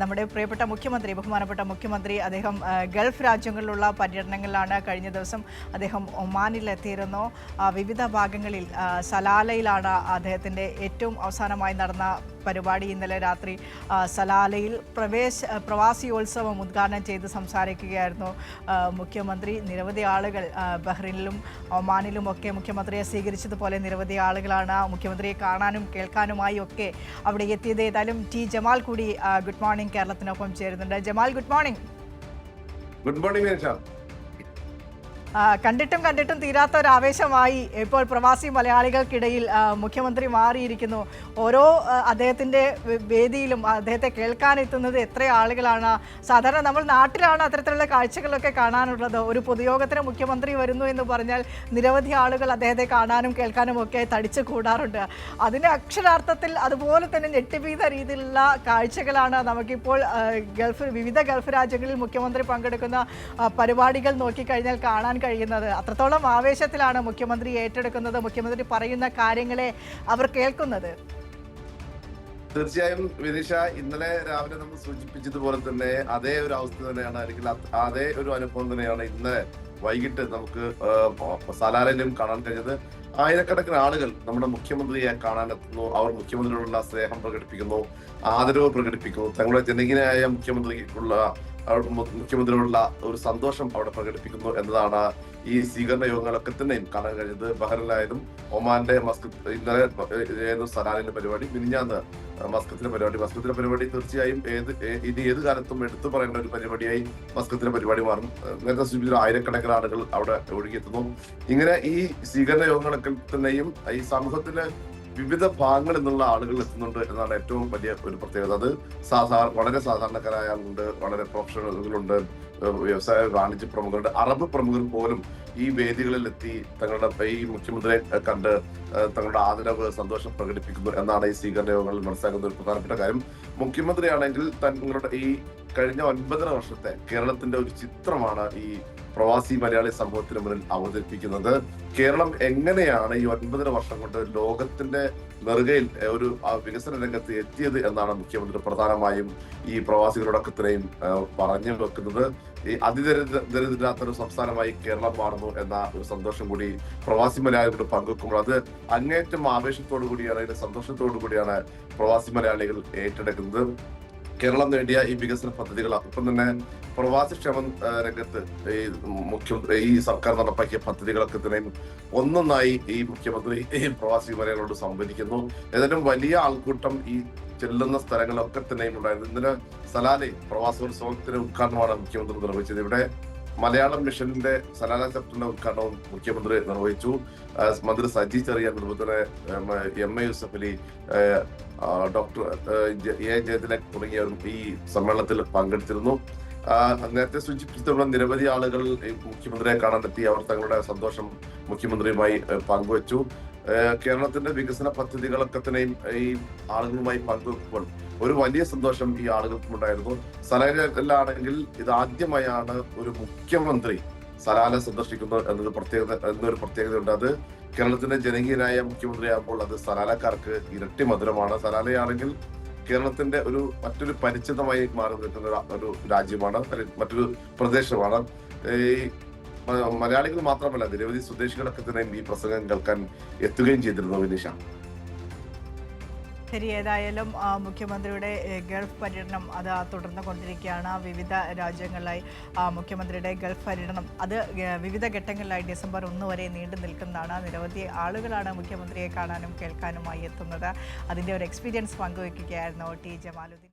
നമ്മുടെ പ്രിയപ്പെട്ട മുഖ്യമന്ത്രി ബഹുമാനപ്പെട്ട മുഖ്യമന്ത്രി അദ്ദേഹം ഗൾഫ് രാജ്യങ്ങളിലുള്ള പര്യടനങ്ങളിലാണ് കഴിഞ്ഞ ദിവസം അദ്ദേഹം ഒമാനിൽ എത്തിയിരുന്നു. വിവിധ ഭാഗങ്ങളിൽ സലാലയിലാണ് അദ്ദേഹത്തിന്റെ ഏറ്റവും അവസാനമായി നടന്ന പരിപാടി. ഇന്നലെ രാത്രി സലാലയിൽ പ്രവേശ പ്രവാസിയോത്സവം ഉദ്ഘാടനം ചെയ്ത് സംസാരിക്കുകയായിരുന്നു മുഖ്യമന്ത്രി. നിരവധി ആളുകൾ ബഹ്റിനിലും ഒമാനിലും ഒക്കെ മുഖ്യമന്ത്രിയെ സ്വീകരിച്ചതുപോലെ നിരവധി ആളുകളാണ് മുഖ്യമന്ത്രിയെ കാണാനും കേൾക്കാനുമായി ഒക്കെ അവിടെ എത്തിയത്. ഏതായാലും ടി ജമാൽ കൂടി ഗുഡ് മോർണിംഗ് കേരളത്തിനൊപ്പം ചേരുന്നുണ്ട്. Jamal good morning good morning കണ്ടിട്ടും കണ്ടിട്ടും തീരാത്ത ഒരു ആവേശമായി ഇപ്പോൾ പ്രവാസി മലയാളികൾക്കിടയിൽ മുഖ്യമന്ത്രി മാറിയിരിക്കുന്നു. ഓരോ അദ്ദേഹത്തിന്റെ വേദിയിലും അദ്ദേഹത്തെ കേൾക്കാനെത്തുന്നത് എത്ര ആളുകളാണ്. സാധാരണ നമ്മൾ നാട്ടിലാണ് അത്തരത്തിലുള്ള കാഴ്ചകളൊക്കെ കാണാനുള്ളത്. ഒരു പൊതുയോഗത്തിന് മുഖ്യമന്ത്രി വരുന്നു എന്ന് പറഞ്ഞാൽ നിരവധി ആളുകൾ അദ്ദേഹത്തെ കാണാനും കേൾക്കാനും ഒക്കെ തടിച്ചു കൂടാറുണ്ട്. അതിന് അക്ഷരാർത്ഥത്തിൽ അതുപോലെ തന്നെ ഞെട്ടിപ്പീത രീതിയിലുള്ള കാഴ്ചകളാണ് നമുക്കിപ്പോൾ ഗൾഫ് വിവിധ ഗൾഫ് രാജ്യങ്ങളിൽ മുഖ്യമന്ത്രി പങ്കെടുക്കുന്ന പരിപാടികൾ നോക്കിക്കഴിഞ്ഞാൽ കാണാൻ കഴിയുന്നത്. അത്രത്തോളം ആവേശത്തിലാണ് മുഖ്യമന്ത്രി ഏറ്റെടുക്കുന്നത് മുഖ്യമന്ത്രി പറയുന്ന കാര്യങ്ങളെ അവർ കേൾക്കുന്നത്. തീർച്ചയായും വിനീഷ ഇന്നലെ രാവിലെ നമ്മൾ സൂചിപ്പിച്ചതുപോലെ തന്നെ അതേ ഒരു അവസ്ഥ തന്നെയാണ് അല്ലെങ്കിൽ അതേ ഒരു അനുഭവം തന്നെയാണ് ഇന്ന് വൈകിട്ട് നമുക്ക് സലാലയിലും കാണാൻ കഴിഞ്ഞത്. ആയിരക്കണക്കിന് ആളുകൾ നമ്മുടെ മുഖ്യമന്ത്രിയെ കാണാൻ എത്തുന്നു. അവർ മുഖ്യമന്ത്രിയോടുള്ള സ്നേഹം പ്രകടിപ്പിക്കുന്നു ആദരവ് പ്രകടിപ്പിക്കുന്നു. തങ്ങളുടെ ജനകീയനായ മുഖ്യമന്ത്രിക്കുള്ള മുഖ്യമന്ത്രിയോടുള്ള ഒരു സന്തോഷം അവിടെ പ്രകടിപ്പിക്കുന്നു എന്നതാണ് ഈ സ്വീകരണ യോഗങ്ങളൊക്കെ തന്നെയും കാണാൻ കഴിഞ്ഞത്. ബഹ്റിനായാലും ഒമാന്റെ മസ്കത്ത് ഇന്നലെ ഏത് സലാലിന്റെ പരിപാടി മിനിഞ്ഞാന്ന് മസ്കത്തിലെ പരിപാടി. മസ്കത്തിലെ പരിപാടി തീർച്ചയായും ഏത് ഇത് ഏത് കാലത്തും എടുത്തു പറയേണ്ട ഒരു പരിപാടിയായി മസ്കത്തിലെ പരിപാടി മാറും. നേരത്തെ സൂചിപ്പിച്ച ആയിരക്കണക്കിന് ആളുകൾ അവിടെ ഒഴുകിയെത്തുന്നു. ഇങ്ങനെ ഈ സ്വീകരണ യോഗങ്ങളൊക്കെ തന്നെയും ഈ സമൂഹത്തിലെ വിവിധ ഭാഗങ്ങളിൽ നിന്നുള്ള ആളുകൾ എത്തുന്നുണ്ട് എന്നാണ് ഏറ്റവും വലിയ ഒരു പ്രത്യേകത. അത് സാധാരണ വളരെ സാധാരണക്കാരായ ആളുകളുണ്ട് വളരെ പ്രൊഫഷണലുകളുണ്ട് വ്യവസായ വാണിജ്യ പ്രമുഖരുണ്ട്. അറബ് പ്രമുഖർ പോലും ഈ വേദികളിൽ എത്തി തങ്ങളുടെ ഈ മുഖ്യമന്ത്രിയെ കണ്ട് തങ്ങളുടെ ആദരവ് സന്തോഷം പ്രകടിപ്പിക്കുന്നു എന്നാണ് ഈ സ്വീകരണ യോഗങ്ങളിൽ മനസ്സിലാക്കുന്ന ഒരു പ്രധാനപ്പെട്ട കാര്യം. മുഖ്യമന്ത്രിയാണെങ്കിൽ തങ്ങളുടെ ഈ കഴിഞ്ഞ ഒൻപതര വർഷത്തെ കേരളത്തിന്റെ ഒരു ചിത്രമാണ് ഈ പ്രവാസി മലയാളി സമൂഹത്തിന് മുന്നിൽ അവതരിപ്പിക്കുന്നത്. കേരളം എങ്ങനെയാണ് ഈ ഒൻപതര വർഷം കൊണ്ട് ലോകത്തിന്റെ നെറുകയിൽ ഒരു വികസന രംഗത്ത് എത്തിയത് എന്നാണ് മുഖ്യമന്ത്രി പ്രധാനമായും ഈ പ്രവാസികളോടൊക്കെ തന്നെയും പറഞ്ഞു വെക്കുന്നത്. ഈ അതിദരിദ്ര ദരിദ്രാത്തൊരു സംസ്ഥാനമായി കേരളം മാറുന്നു എന്ന ഒരു സന്തോഷം കൂടി പ്രവാസി മലയാളികളോട് പങ്കുവെക്കുമ്പോൾ അത് അങ്ങേറ്റം ആവേശത്തോടു കൂടിയാണ് അതിന്റെ സന്തോഷത്തോടു കൂടിയാണ് പ്രവാസി മലയാളികൾ ഏറ്റെടുക്കുന്നത്. കേരളം നേടിയ ഈ വികസന പദ്ധതികൾ ഒപ്പം തന്നെ പ്രവാസി ക്ഷേമ രംഗത്ത് ഈ മുഖ്യമന്ത്രി ഈ സർക്കാർ നടപ്പാക്കിയ പദ്ധതികളൊക്കെ തന്നെയും ഒന്നൊന്നായി ഈ മുഖ്യമന്ത്രി ഈ പ്രവാസി മലയാളികളോട് സംവദിക്കുന്നു. ഏതായാലും വലിയ ആൾക്കൂട്ടം ഈ ചെല്ലുന്ന സ്ഥലങ്ങളൊക്കെ തന്നെയും ഉണ്ടായിരുന്നു. ഇന്നലെ സലാലെ പ്രവാസോത്സവത്തിന്റെ ഉദ്ഘാടനമാണ് മുഖ്യമന്ത്രി നിർവഹിച്ചത്. ഇവിടെ മലയാളം മിഷന്റെ സലാല ചാപ്റ്ററിന്റെ ഉദ്ഘാടനവും മുഖ്യമന്ത്രി നിർവഹിച്ചു. മന്ത്രി സജി ചെറിയ അതുപോലെ തന്നെ M. A. Yusuff Ali doctor A. Jayathilak തുടങ്ങിയ ഈ സമ്മേളനത്തിൽ പങ്കെടുത്തിരുന്നു. നേരത്തെ സൂചിപ്പിച്ചിട്ടുള്ള നിരവധി ആളുകൾ മുഖ്യമന്ത്രിയെ കാണാനെത്തി അവർ തങ്ങളുടെ സന്തോഷം മുഖ്യമന്ത്രിയുമായി പങ്കുവച്ചു. കേരളത്തിന്റെ വികസന പദ്ധതികളൊക്കെ തന്നെയും ഈ ആളുകളുമായി പങ്കുവെക്കുമ്പോൾ ഒരു വലിയ സന്തോഷം ഈ ആളുകൾക്കും ഉണ്ടായിരുന്നു സലാലയിലാണെങ്കിൽ ഇത് ആദ്യമായാണ് ഒരു മുഖ്യമന്ത്രി സലാല സന്ദർശിക്കുന്നത് എന്നത് പ്രത്യേകത എന്നൊരു പ്രത്യേകതയുണ്ട്. അത് കേരളത്തിന്റെ ജനകീയനായ മുഖ്യമന്ത്രിയാകുമ്പോൾ അത് സലാലക്കാർക്ക് ഇരട്ടി മധുരമാണ്. സലാലയാണെങ്കിൽ കേരളത്തിന്റെ ഒരു മറ്റൊരു പരിചിതമായി മാറി നിൽക്കുന്ന ഒരു- രാജ്യമാണ് അല്ലെങ്കിൽ മറ്റൊരു പ്രദേശമാണ്. ഈ മലയാളികൾ മാത്രമല്ല നിരവധി സ്വദേശികളൊക്കെ തന്നെ ഈ പ്രസംഗം കേൾക്കാൻ എത്തുകയും ചെയ്തിരുന്നു വിനീഷ. ശരി ഏതായാലും മുഖ്യമന്ത്രിയുടെ ഗൾഫ് പര്യടനം അത് തുടർന്നു കൊണ്ടിരിക്കുകയാണ്. വിവിധ രാജ്യങ്ങളിലായി മുഖ്യമന്ത്രിയുടെ ഗൾഫ് പര്യടനം അത് വിവിധ ഘട്ടങ്ങളിലായി ഡിസംബർ ഒന്ന് വരെ നീണ്ടു നിൽക്കുന്നതാണ്. നിരവധി ആളുകളാണ് മുഖ്യമന്ത്രിയെ കാണാനും കേൾക്കാനുമായി എത്തുന്നത്. അതിന്റെ ഒരു എക്സ്പീരിയൻസ് പങ്കുവയ്ക്കുകയായിരുന്നു ടി ജമാലുദ്ദീൻ.